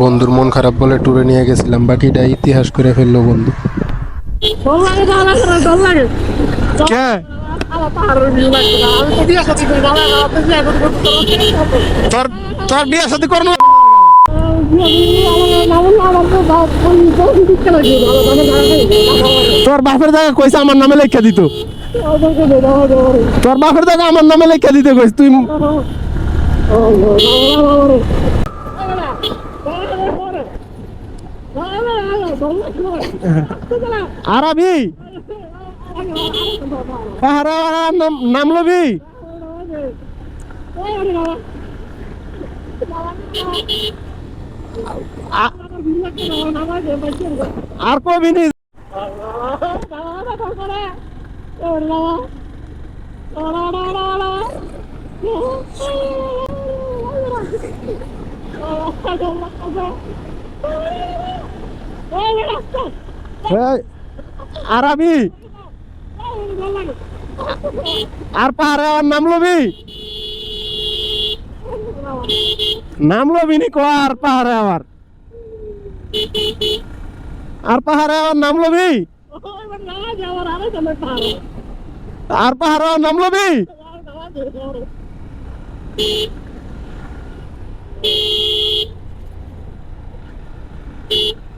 বন্ধুর মন খারাপ বলে ট্যুরে নিয়ে গেছিলাম। বাকিটা ইতিহাস করে ফেলল বন্ধু। তোর বিয়ে সাথে করব তোর বাপের জায়গা কইছে আমার নামে লেখা দিত। তোর বাপের জায়গা আমার নামে লেখা দিতে কইস তুই আরাবি? আরে নাম নাম লবি। আর কবি নি? এই, আরাবি আর পাহাড়ে আমার নাম লবি? নাম লবি নি আর পাহাড়ে আমার আর পাহাড়ে আমার নাম লবি? আর পাহাড়ে আমার নাম লবি? Beep.